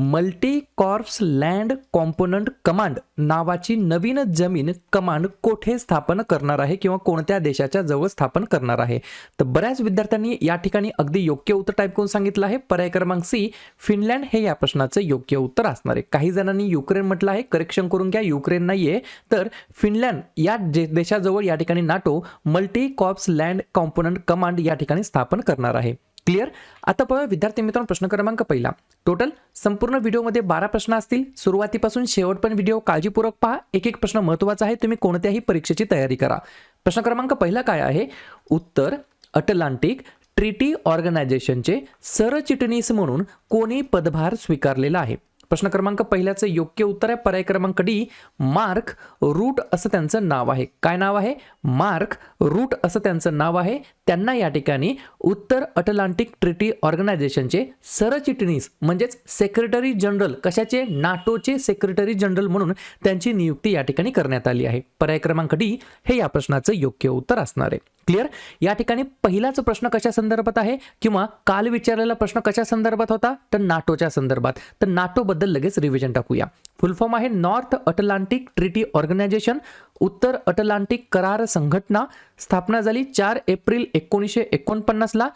multi corps land component command नावाची नवीन जमीन कमांड कोठे स्थापन करणार आहे किंवा कोणत्या देशाच्या जवळ स्थापन करणार आहे? तर बऱ्याच विद्यार्थ्यांनी या ठिकाणी अगदी योग्य उत्तर टाईप करून सांगितलं आहे. पर्याय क्रमांक सी फिनलँड हे या प्रश्नाचं योग्य उत्तर असणार आहे. काही जणांनी युक्रेन म्हटलं आहे करेक्शन करून घ्या युक्रेन नाहीये. तर फिनलँड या जे देशाजवळ या ठिकाणी NATO multi corps land component command या ठिकाणी स्थापन करणार आहे. क्लिअर आता पाहूया विद्यार्थी मित्रांनो प्रश्न क्रमांक पहिला. टोटल संपूर्ण व्हिडिओमध्ये बारा प्रश्न असतील. सुरुवातीपासून शेवट पण व्हिडिओ काळजीपूर्वक पहा. एक एक प्रश्न महत्त्वाचा आहे. तुम्ही कोणत्याही परीक्षेची तयारी करा. प्रश्न क्रमांक पहिला काय आहे? उत्तर अटलांटिक ट्रिटी ऑर्गनायझेशनचे सरचिटणीस म्हणून कोणी पदभार स्वीकारलेला आहे? प्रश्न क्रमांक पहिल्याचं योग्य उत्तर आहे. पर्याय क्रमांक डी मार्क रूट असं त्यांचं नाव आहे. काय नाव आहे? मार्क रूट असं त्यांचं नाव आहे. त्यांना या ठिकाणी उत्तर अटलांटिक ट्रिटी ऑर्गनायझेशनचे सरचिटणीस म्हणजेच सेक्रेटरी जनरल कशाचे? नाटोचे सेक्रेटरी जनरल म्हणून त्यांची नियुक्ती या ठिकाणी करण्यात आली आहे. पर्याय क्रमांक डी हे या प्रश्नाचं योग्य उत्तर असणार आहे. क्लिअर? या ठिकाणी पहिलाच प्रश्न कशा संदर्भात आहे? किंवा काल विचारलेला प्रश्न कशा संदर्भात होता? तर नाटोच्या संदर्भात. तर नाटोबद्दल लगेच रिव्हिजन टाकूया. फुल फॉर्म आहे नॉर्थ अटलांटिक ट्रिटी ऑर्गनायझेशन उत्तर अटलांटिक करार संघटना स्थापना झाली चार एप्रिल एकोणीसशे एकोणपन्नासला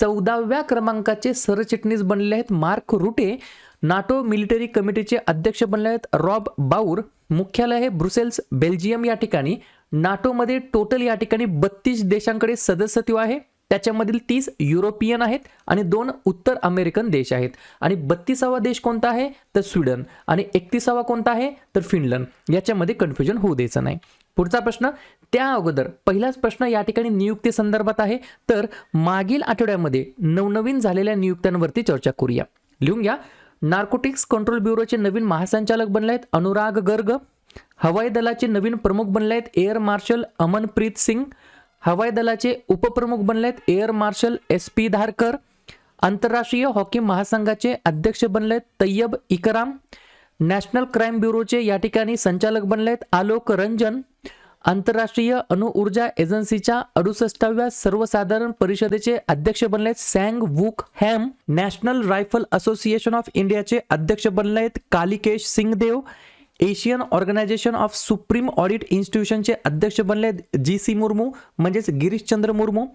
चौदाव्या क्रमांकाचे सरचिटणीस बनलेले आहेत मार्क रुटे. नाटो मिलिटरी कमिटीचे अध्यक्ष बनले आहेत रॉब बाऊर. मुख्यालय आहे ब्रुसेल्स बेल्जियम या ठिकाणी. नाटोमध्ये टोटल या ठिकाणी बत्तीस देशांकडे सदस्यत्व आहे. त्याच्यामधील तीस युरोपियन आहेत आणि दोन उत्तर अमेरिकन देश आहेत. आणि बत्तीसावा देश कोणता आहे? तर स्वीडन. आणि एकतीसावा कोणता आहे? तर फिनलंड. याच्यामध्ये कन्फ्युजन होऊ द्यायचं नाही. पुढचा प्रश्न त्या अगोदर पहिलाच प्रश्न या ठिकाणी नियुक्ती संदर्भात आहे. तर मागील आठवड्यामध्ये नवनवीन झालेल्या नियुक्त्यांवरती चर्चा करूया. लिहून घ्या. नार्कोटिक्स कंट्रोल ब्युरोचे नवीन महासंचालक बनले आहेत अनुराग गर्ग. हवाई दलाचे नवीन प्रमुख बनले आहेत एअर मार्शल अमनप्रीत सिंग. हवाई दलाचे उपप्रमुख बनले आहेत air marshal S P Dharkar. आंतरराष्ट्रीय हॉकी महासंघाचे अध्यक्ष बनले आहेत तय्यब इकराम. नॅशनल क्राईम ब्युरोचे या ठिकाणी संचालक बनले आहेत आलोक रंजन. आंतरराष्ट्रीय अणुऊर्जा एजन्सीच्या अडुसष्टाव्या सर्वसाधारण परिषदेचे अध्यक्ष बनले आहेत Sang Wook Ham. National Rifle Association of इंडियाचे अध्यक्ष बनले आहेत Kalikesh Singhdeo. Asian Organisation of Supreme Audit इन्स्टिट्यूशनचे अध्यक्ष बनले आहेत जी सी मुर्मू म्हणजेच गिरीशचंद्र मुर्मू.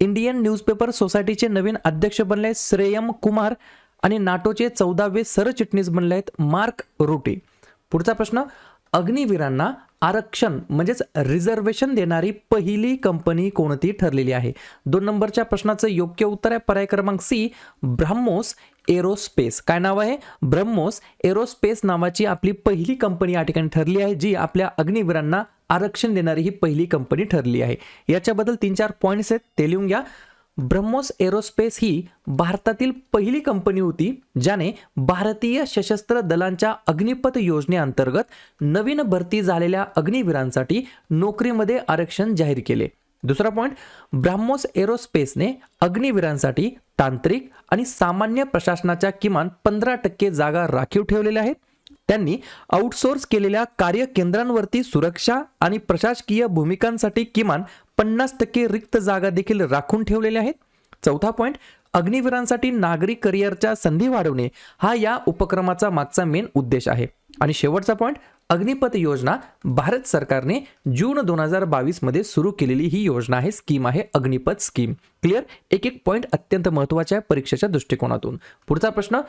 इंडियन न्यूजपेपर सोसायटीचे नवीन अध्यक्ष बनले श्रेयम कुमार आणि नाटोचे चौदावे सरचिटणीस बनले आहेत मार्क रुटे. पुढचा प्रश्न अग्निवीरांना आरक्षण म्हणजेच रिझर्वेशन देणारी पहिली कंपनी कोणती ठरलेली आहे? दोन नंबरच्या प्रश्नाचं योग्य उत्तर आहे पर्याय क्रमांक सी ब्राह्मोस. एरोस्पेस. काय नाव आहे? ब्रह्मोस एरोस्पेस नावाची आपली पहिली कंपनी या ठिकाणी ठरली आहे जी आपल्या अग्निवीरांना आरक्षण देणारी ही पहिली कंपनी ठरली आहे. याच्याबद्दल तीन चार पॉईंट्स आहेत ते लिहून घ्या. ब्रह्मोस एरोस्पेस ही भारतातील पहिली कंपनी होती ज्याने भारतीय सशस्त्र दलांच्या अग्निपथ योजनेअंतर्गत नवीन भरती झालेल्या अग्निवीरांसाठी नोकरीमध्ये आरक्षण जाहीर केले. दुसरा पॉईंट ब्राह्मोस एरोस्पेसने अग्निवीरांसाठी तांत्रिक आणि सामान्य प्रशासनाच्या किमान पंधरा टक्के जागा राखीव ठेवलेल्या आहेत. त्यांनी आउटसोर्स केलेल्या कार्यकेंद्रांवरती सुरक्षा आणि प्रशासकीय भूमिकांसाठी किमान पन्नास टक्के रिक्त जागा देखील राखून ठेवलेल्या आहेत. चौथा पॉईंट अग्निवीरांसाठी नागरी करिअरच्या संधी वाढवणे हा या उपक्रमाचा मागचा मेन उद्देश आहे. आणि शेवटचा पॉईंट अग्निपथ योजना भारत सरकारने जून दोन हजार बावीसमध्ये सुरू केलेली ही योजना आहे स्कीम आहे अग्निपथ स्कीम क्लिअर एक एक पॉईंट अत्यंत महत्त्वाचे आहे परीक्षेच्या दृष्टिकोनातून. पुढचा प्रश्न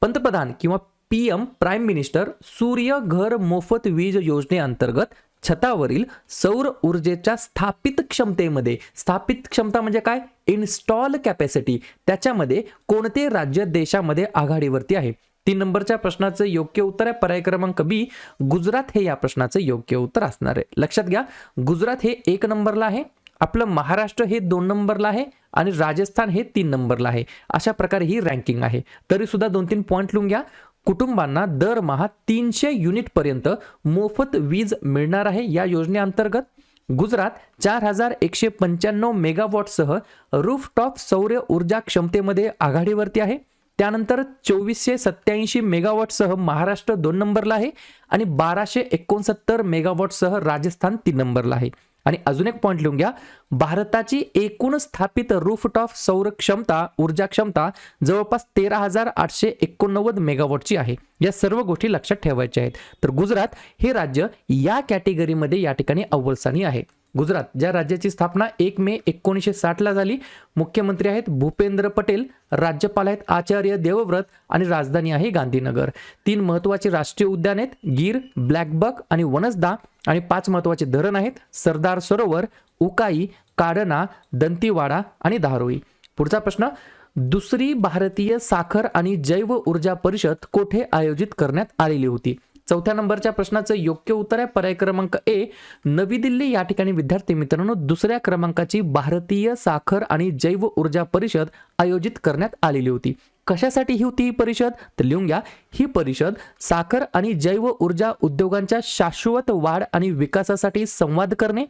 पंतप्रधान किंवा पी एम प्राईम मिनिस्टर सूर्य घर मोफत वीज योजनेअंतर्गत छतावरील सौर ऊर्जेच्या स्थापित क्षमतेमध्ये स्थापित क्षमता म्हणजे काय? इन्स्टॉल कॅपॅसिटी त्याच्यामध्ये कोणते राज्य देशामध्ये आघाडीवरती आहे? तीन नंबरच्या प्रश्नाचं योग्य उत्तर आहे. पर्याय क्रमांक बी गुजरात हे या प्रश्नाचं योग्य उत्तर असणार आहे. लक्षात घ्या गुजरात हे एक नंबरला आहे आपलं महाराष्ट्र हे दोन नंबरला आहे आणि राजस्थान हे तीन नंबरला आहे. अशा प्रकारे ही रँकिंग आहे. तरी सुद्धा दोन तीन पॉईंट लिहून घ्या. कुटुंबांना दरमहा तीनशे युनिटपर्यंत मोफत वीज मिळणार आहे या योजनेअंतर्गत गुजरात चार हजार एकशे पंच्याण्णव मेगावॉटसह रूफटॉप सौर ऊर्जा क्षमतेमध्ये आघाडीवरती आहे. त्यानंतर चोवीसशे सत्याऐंशी मेगावॉटसह महाराष्ट्र दोन नंबरला आहे आणि बाराशे एकोणसत्तर मेगावॉटसह राजस्थान तीन नंबरला आहे. आणि अजून एक पॉईंट लिहून घ्या. भारताची एकूण स्थापित रूफटॉप सौर क्षमता ऊर्जा क्षमता जवळपास तेरा हजार आठशे एकोणनव्वद मेगावॉटची आहे. या सर्व गोष्टी लक्षात ठेवायच्या आहेत. तर गुजरात हे राज्य या कॅटेगरीमध्ये या ठिकाणी अव्वलस्थानी आहे. गुजरात ज्या राज्याची स्थापना एक मे एकोणीसशे साठला झाली मुख्यमंत्री आहेत भूपेंद्र पटेल राज्यपाल आहेत आचार्य देवव्रत आणि राजधानी आहे गांधीनगर. तीन महत्त्वाचे राष्ट्रीय उद्यान आहेत गीर ब्लॅकबक आणि वनसदा आणि पाच महत्त्वाचे धरण आहेत सरदार सरोवर उकाई काडना दंतीवाडा आणि धारोई पुढचा प्रश्न दुसरी भारतीय साखर आणि जैव ऊर्जा परिषद कोठे आयोजित करण्यात आलेली होती? चौथ्या नंबरच्या प्रश्नाचं योग्य उत्तर आहे. पर्याय क्रमांक ए नवी दिल्ली या ठिकाणी विद्यार्थी मित्रांनो दुसऱ्या क्रमांकाची भारतीय साखर आणि जैव ऊर्जा परिषद आयोजित करण्यात आलेली होती. कशासाठी ही होती ही परिषद? तर लिहून घ्या. ही परिषद साखर आणि जैव ऊर्जा उद्योगांच्या शाश्वत वाढ आणि विकासासाठी संवाद करणे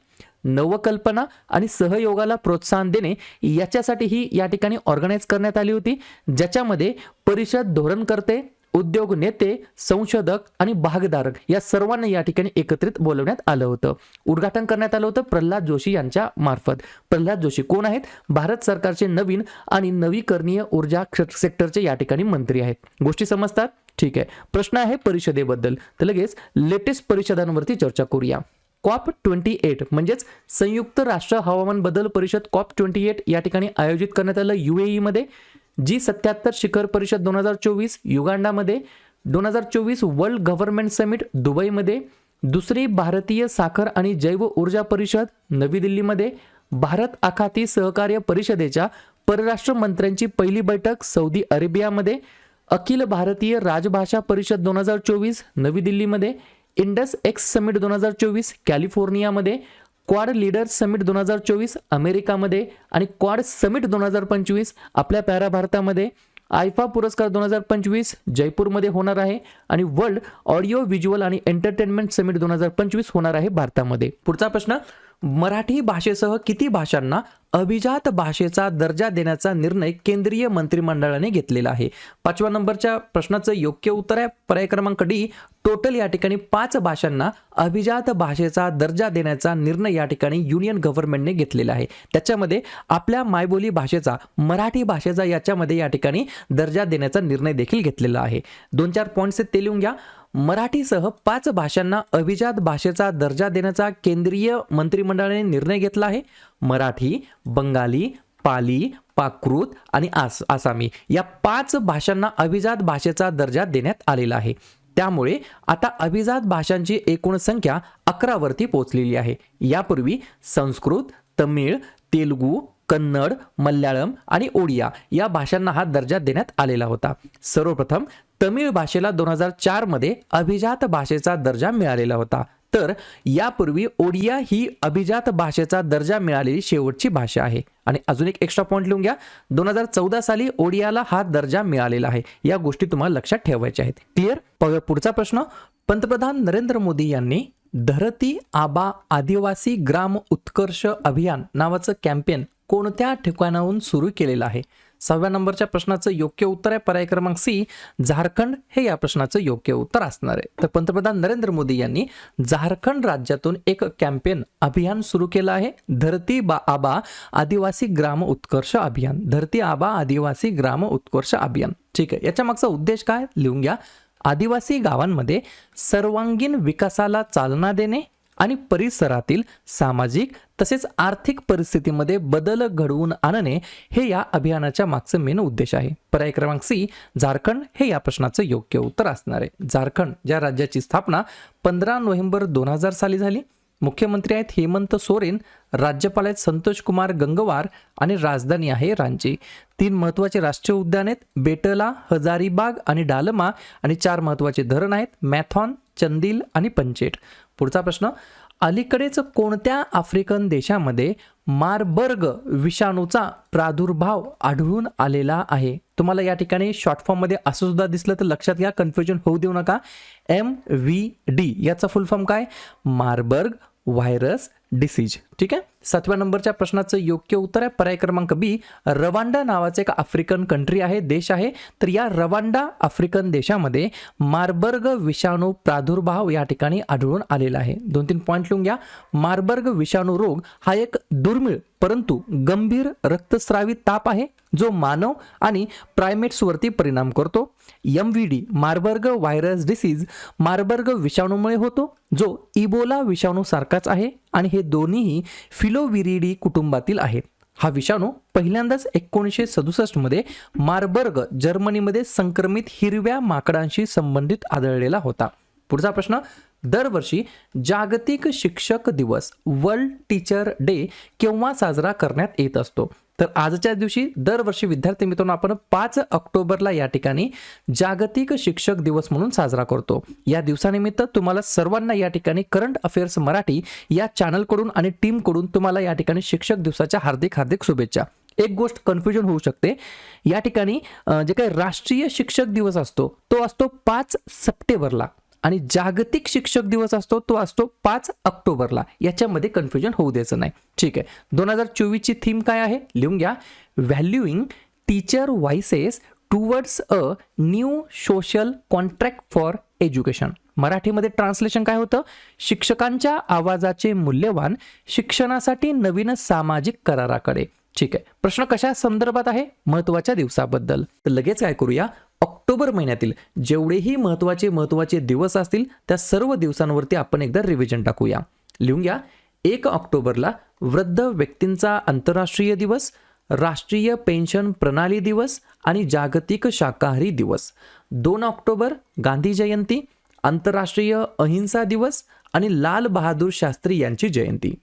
नवकल्पना आणि सहयोगाला प्रोत्साहन देणे याच्यासाठी ही या ठिकाणी ऑर्गनाईज करण्यात आली होती. ज्याच्यामध्ये परिषद धोरण करते उद्योग नेते संशोधक आणि भागधारक या सर्वांना या ठिकाणी एकत्रित बोलवण्यात आलं होतं. उद्घाटन करण्यात आलं होतं प्रल्हाद जोशी यांच्या मार्फत. प्रल्हाद जोशी कोण आहेत? भारत सरकारचे नवीन आणि नवीकरणीय ऊर्जा सेक्टरचे या ठिकाणी मंत्री आहेत. गोष्टी समजतात? ठीक आहे. प्रश्न आहे परिषदेबद्दल. तर लगेच लेटेस्ट परिषदांवरती चर्चा करूया. कॉप ट्वेंटी एट म्हणजेच संयुक्त राष्ट्र हवामान बदल परिषद कॉप ट्वेंटी एट या ठिकाणी आयोजित करण्यात आलं युएई मध्ये. जी सत्याहत्तर शिखर परिषद दोन हजार चोवीस युगांडामध्ये दोन हजार चोवीस वर्ल्ड गव्हर्नमेंट समिट दुबईमध्ये दुसरी भारतीय साखर आणि जैव ऊर्जा परिषद नवी दिल्लीमध्ये भारत आखाती सहकार्य परिषदेच्या परराष्ट्र मंत्र्यांची पहिली बैठक सौदी अरेबियामध्ये अखिल भारतीय राजभाषा परिषद दोन हजार चोवीस नवी दिल्लीमध्ये इंडस एक्स समिट दोन हजार चोवीस कॅलिफोर्नियामध्ये क्वाड लीडर्स समिट दोन हजार चोवीस अमेरिकामध्ये आणि क्वाड समिट दोन हजार पंचवीस आपल्या पॅरा भारतामध्ये. आयफा पुरस्कार दोन हजार पंचवीस जयपूरमध्ये होणार आहे आणि World Audio Visual and Entertainment Summit दोन हजार पंचवीस होणार आहे भारतामध्ये. पुढचा प्रश्न मराठी भाषेसह किती भाषांना अभिजात भाषेचा दर्जा देण्याचा निर्णय केंद्रीय मंत्रिमंडळाने घेतलेला आहे? पाचव्या नंबरच्या प्रश्नाचं योग्य उत्तर आहे. पर्याय क्रमांक डी टोटल या ठिकाणी पाच भाषांना अभिजात भाषेचा दर्जा देण्याचा निर्णय या ठिकाणी युनियन गव्हर्नमेंटने घेतलेला आहे. त्याच्यामध्ये आपल्या मायबोली भाषेचा मराठी भाषेचा याच्यामध्ये या ठिकाणी दर्जा देण्याचा निर्णय देखील घेतलेला आहे. दोन चार पॉईंट्स ते लिहून घ्या. मराठीसह पाच भाषांना अभिजात भाषेचा दर्जा देण्याचा केंद्रीय मंत्रिमंडळाने निर्णय घेतला आहे. मराठी बंगाली पाली पाकृत आणि आस आसामी या पाच भाषांना अभिजात भाषेचा दर्जा देण्यात आलेला आहे. त्यामुळे आता अभिजात भाषांची एकूण संख्या अकरावरती पोचलेली आहे. यापूर्वी संस्कृत तमिळ तेलुगू कन्नड मल्याळम आणि ओडिया या भाषांना हा दर्जा देण्यात आलेला होता. सर्वप्रथम तमिळ भाषेला दोन हजार चारमध्ये अभिजात भाषेचा दर्जा मिळालेला होता. तर यापूर्वी ओडिया ही अभिजात भाषेचा दर्जा मिळालेली शेवटची भाषा आहे. आणि अजून एक एक्स्ट्रा पॉईंट लिहून घ्या. दोन हजार चौदा साली ओडियाला हा दर्जा मिळालेला आहे. या गोष्टी तुम्हाला लक्षात ठेवायच्या आहेत. क्लिअर पुढचा प्रश्न. पंतप्रधान नरेंद्र मोदी यांनी धरती आबा आदिवासी ग्राम उत्कर्ष अभियान नावाचं कॅम्पेन कोणत्या ठिकाणाहून सुरू केलेलं आहे? सहाव्या नंबरच्या प्रश्नाचं योग्य उत्तर आहे. पर्याय क्रमांक सी झारखंड हे या प्रश्नाचं योग्य उत्तर असणार आहे. तर पंतप्रधान नरेंद्र मोदी यांनी झारखंड राज्यातून एक कॅम्पेन अभियान सुरू केलं आहे. धरती बा आबा आदिवासी ग्राम उत्कर्ष अभियान. धरती आबा आदिवासी ग्राम उत्कर्ष अभियान. ठीक आहे. याच्या मागचा उद्देश काय लिहून घ्या. आदिवासी गावांमध्ये सर्वांगीण विकासाला चालना देणे आणि परिसरातील सामाजिक तसेच आर्थिक परिस्थितीमध्ये बदल घडवून आणणे हे या अभियानाच्या मागचं मेन उद्देश आहे. पर्याय क्रमांक सी झारखंड हे या प्रश्नाचं योग्य उत्तर असणार आहे. झारखंड ज्या राज्याची स्थापना पंधरा नोव्हेंबर दोन हजार साली झाली. मुख्यमंत्री आहेत हेमंत सोरेन राज्यपाल आहेत संतोष कुमार गंगवार आणि राजधानी आहे रांची. तीन महत्त्वाचे राष्ट्रीय उद्यान आहेत बेटला हजारीबाग आणि डालमा आणि चार महत्त्वाचे धरण आहेत मॅथॉन चंदील आणि पंचेट पुढचा प्रश्न अलीकडेच कोणत्या आफ्रिकन देशामध्ये मारबर्ग विषाणूचा प्रादुर्भाव आढळून आलेला आहे? तुम्हाला या ठिकाणी शॉर्ट फॉर्ममध्ये असं सुद्धा दिसलं तर लक्षात घ्या कन्फ्युजन होऊ देऊ नका. एम व्ही डी याचा फुल फॉर्म काय? Marburg virus disease. ठीक आहे? सातव्या नंबरच्या प्रश्नाचं योग्य उत्तर आहे. पर्याय क्रमांक बी रवांडा नावाचं एक आफ्रिकन कंट्री आहे देश आहे. तर या रवांडा आफ्रिकन देशामध्ये मार्बर्ग विषाणू प्रादुर्भाव या ठिकाणी आढळून आलेला आहे. दोन तीन पॉईंट लिहून घ्या. मार्बर्ग विषाणू रोग हा एक दुर्मिळ परंतु गंभीर रक्तस्रावी ताप आहे जो मानव आणि प्रायमेट्सवरती परिणाम करतो. M V D Marburg virus disease Marburg विषाणूमुळे होतो जो इबोला विषाणूसारखाच आहे आणि हे दोन्हीही फिलोविरिडी कुटुंबातील आहेत. हा विषाणू पहिल्यांदाच एकोणीसशे सदुसष्टमध्ये मारबर्ग जर्मनीमध्ये संक्रमित हिरव्या माकडांशी संबंधित आढळलेला होता. पुढचा प्रश्न दरवर्षी जागतिक शिक्षक दिवस वर्ल्ड टीचर डे केव्हा साजरा करण्यात येत असतो? तर आजच्या दिवशी दरवर्षी विद्यार्थी मित्रांनो आपण पाच ऑक्टोबरला या ठिकाणी जागतिक शिक्षक दिवस म्हणून साजरा करतो. या दिवसानिमित्त तुम्हाला सर्वांना या ठिकाणी करंट अफेअर्स मराठी या चॅनलकडून आणि टीमकडून तुम्हाला या ठिकाणी शिक्षक दिवसाच्या हार्दिक हार्दिक शुभेच्छा. एक गोष्ट कन्फ्युजन होऊ शकते या ठिकाणी जे काही राष्ट्रीय शिक्षक दिवस असतो तो असतो पाच सप्टेंबरला. आणि जागतिक शिक्षक दिवस असतो तो असतो पाच ऑक्टोबरला. याच्यामध्ये कन्फ्युजन होऊ द्यायचं नाही. ठीक आहे. दोन हजार चोवीसची थीम काय आहे? लिहून घ्या. Valuing teacher voices towards a new social contract for education मराठीमध्ये ट्रान्सलेशन काय होतं? शिक्षकांच्या आवाजाचे मूल्यवान शिक्षणासाठी नवीन सामाजिक कराराकडे. ठीक आहे. प्रश्न कशा संदर्भात आहे? महत्त्वाच्या दिवसाबद्दल. तर लगेच काय करूया? ऑक्टोबर महिन्यातील जेवढेही महत्त्वाचे महत्त्वाचे दिवस असतील त्या सर्व दिवसांवरती आपण एकदा रिव्हिजन टाकूया. लिहून घ्या. एक ऑक्टोबरला वृद्ध व्यक्तींचा आंतरराष्ट्रीय दिवस राष्ट्रीय पेन्शन प्रणाली दिवस आणि जागतिक शाकाहारी दिवस. दोन ऑक्टोबर गांधी जयंती आंतरराष्ट्रीय अहिंसा दिवस आणि लाल बहादूर शास्त्री यांची जयंती.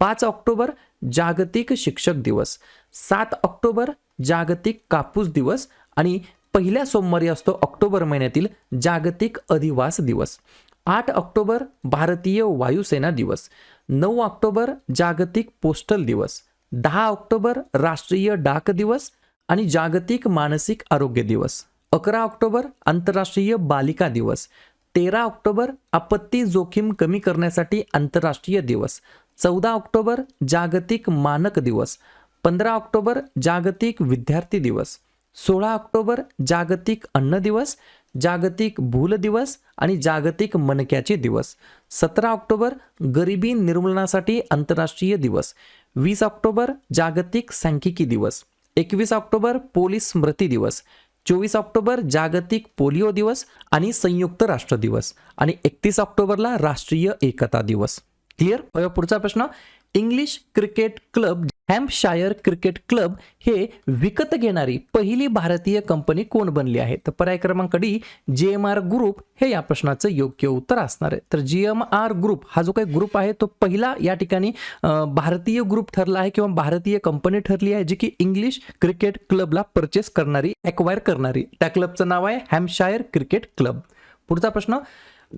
पाच ऑक्टोबर जागतिक शिक्षक दिवस. सात ऑक्टोबर जागतिक कापूस दिवस आणि पहिल्या सोमवारी असतो ऑक्टोबर महिन्यातील जागतिक अधिवास दिवस. आठ ऑक्टोबर भारतीय वायुसेना दिवस. नऊ ऑक्टोबर जागतिक पोस्टल दिवस. दहा ऑक्टोबर राष्ट्रीय डाक दिवस आणि जागतिक मानसिक आरोग्य दिवस. अकरा ऑक्टोबर आंतरराष्ट्रीय बालिका दिवस. तेरा ऑक्टोबर आपत्ती जोखीम कमी करण्यासाठी आंतरराष्ट्रीय दिवस. चौदा ऑक्टोबर जागतिक मानक दिवस. पंधरा ऑक्टोबर जागतिक विद्यार्थी दिवस. सोळा ऑक्टोबर जागतिक अन्न दिवस जागतिक भूल दिवस आणि जागतिक मनक्याचे दिवस. सतरा ऑक्टोबर गरिबी निर्मूलनासाठी आंतरराष्ट्रीय दिवस. वीस ऑक्टोबर जागतिक सांख्यिकी दिवस. एकवीस ऑक्टोबर पोलीस स्मृती दिवस. चोवीस ऑक्टोबर जागतिक पोलिओ दिवस आणि संयुक्त राष्ट्र दिवस. आणि एकतीस ऑक्टोबरला राष्ट्रीय एकता दिवस. क्लिअर? पुढचा प्रश्न. English cricket club Hampshire cricket club हे विकत घेणारी पहिली भारतीय कंपनी कोण बनली आहे? तर पर्याय क्रमांक D G M R group हे या प्रश्नाचं योग्य उत्तर असणार आहे. तर जी एम आर ग्रुप हा जो काही ग्रुप आहे तो पहिला या ठिकाणी भारतीय ग्रुप ठरला आहे किंवा भारतीय कंपनी ठरली आहे जी की इंग्लिश क्रिकेट क्लबला परचेस करणारी एक्वायर करणारी. त्या क्लबचं नाव आहे हॅम्पशायर क्रिकेट क्लब. पुढचा प्रश्न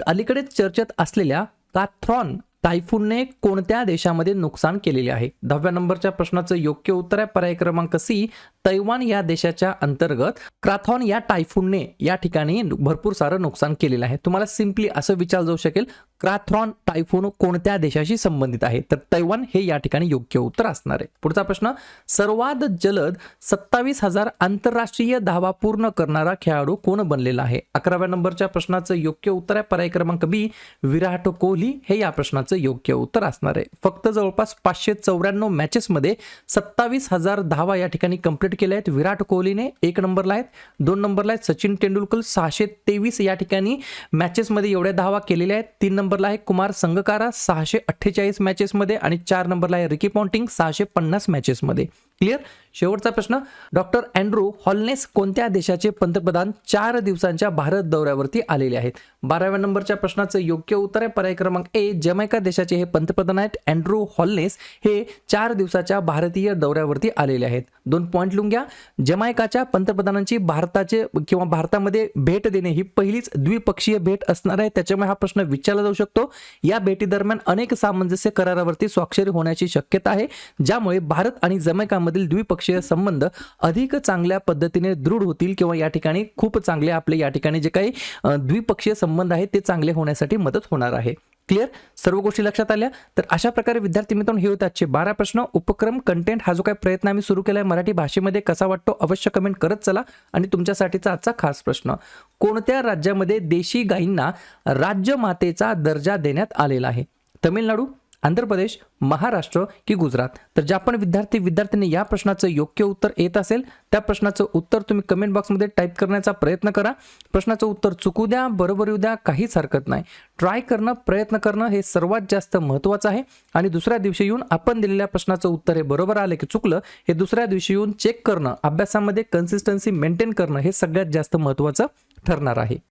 अलीकडेच चर्चेत असलेल्या काथ्रॉन टायफूनने कोणत्या देशामध्ये नुकसान केलेले आहे? दहाव्या नंबरच्या प्रश्नाचं योग्य उत्तर आहे. पर्याय क्रमांक सी तैवान या देशाच्या अंतर्गत क्राथॉन या टायफूनने या ठिकाणी भरपूर सारं नुकसान केलेलं आहे. तुम्हाला सिम्पली असं विचार जाऊ शकेल क्राथ्रॉन टायफोन कोणत्या देशाशी संबंधित आहे? तर तैवान हे या ठिकाणी योग्य उत्तर असणार आहे. पुढचा प्रश्न सर्वात जलद सत्तावीस हजार आंतरराष्ट्रीय धावा पूर्ण करणारा खेळाडू कोण बनलेला आहे? अकराव्या नंबरच्या प्रश्नाचं योग्य उत्तर आहे पर्याय क्रमांक बी विराट कोहली. हे या प्रश्नाचं योग्य उत्तर असणार आहे. फक्त जवळपास पाचशे चौऱ्याण्णव मॅचेसमध्ये सत्तावीस हजार धावा या ठिकाणी कंप्लीट केल्या आहेत. विराट कोहलीने एक नंबरला आहेत दोन नंबरला आहेत. सचिन तेंडुलकर सहाशे तेवीस या ठिकाणी मॅचेसमध्ये एवढ्या धावा केलेल्या आहेत. तीन नंबरला आहे कुमार संगकारा सहाशे अठ्ठेचाळीस मॅचेसमध्ये आणि चार नंबरला आहे रिकी पॉन्टिंग सहाशे पन्नास मॅचेसमध्ये क्लिअर? शेवटचा प्रश्न. डॉक्टर अँड्रू हॉलनेस कोणत्या देशाचे पंतप्रधान चार दिवसांच्या भारत दौऱ्यावरती आलेले आहेत? बाराव्या नंबरच्या प्रश्नाचं योग्य उत्तर आहे. पर्याय क्रमांक ए जमैका देशाचे हे पंतप्रधान आहेत. अँड्रू हॉलनेस हे चार दिवसाच्या भारतीय दौऱ्यावरती आलेले आहेत. दोन पॉईंट लिहून घ्या. जमैकाच्या पंतप्रधानांची भारताचे किंवा भारतामध्ये भेट देणे ही पहिलीच द्विपक्षीय भेट असणार आहे. त्याच्यामुळे हा प्रश्न विचारला जाऊ शकतो. या भेटीदरम्यान अनेक सामंजस्य करारावरती स्वाक्षरी होण्याची शक्यता आहे. ज्यामुळे भारत आणि जमैकामधील द्विपक्षीय संबंध अधिक चांगल्या पद्धतीने दृढ होतील किंवा या ठिकाणी खूप चांगले आपले या ठिकाणी जे काही द्विपक्षीय संबंध आहेत ते चांगले होण्यासाठी मदत होणार आहे. क्लिअर सर्व गोष्टी लक्षात आल्या? तर अशा प्रकारे विद्यार्थी मित्रांनो हे होते आजचे बारा प्रश्न. उपक्रम कंटेंट हा जो काही प्रयत्न आम्ही सुरू केला आहे मराठी भाषेमध्ये कसा वाटतो अवश्य कमेंट करत चला. आणि तुमच्यासाठीचा आजचा खास प्रश्न कोणत्या राज्यामध्ये देशी गायींना राज्यमातेचा दर्जा देण्यात आलेला आहे? तमिळनाडू आंध्र प्रदेश महाराष्ट्र की गुजरात. तर ज्या पण विद्यार्थी विद्यार्थ्यांनी या प्रश्नाचं योग्य उत्तर येत असेल त्या प्रश्नाचं उत्तर तुम्ही कमेंट बॉक्समध्ये टाईप करण्याचा प्रयत्न करा. प्रश्नाचं उत्तर चुकू द्या बरोबर येऊ द्या काहीच हरकत नाही. ट्राय करणं प्रयत्न करणं हे सर्वात जास्त महत्त्वाचं आहे. आणि दुसऱ्या दिवशी येऊन आपण दिलेल्या प्रश्नाचं उत्तर हे बरोबर आलं की चुकलं हे दुसऱ्या दिवशी येऊन चेक करणं अभ्यासामध्ये कन्सिस्टन्सी मेंटेन करणं हे सगळ्यात जास्त महत्त्वाचं ठरणार आहे.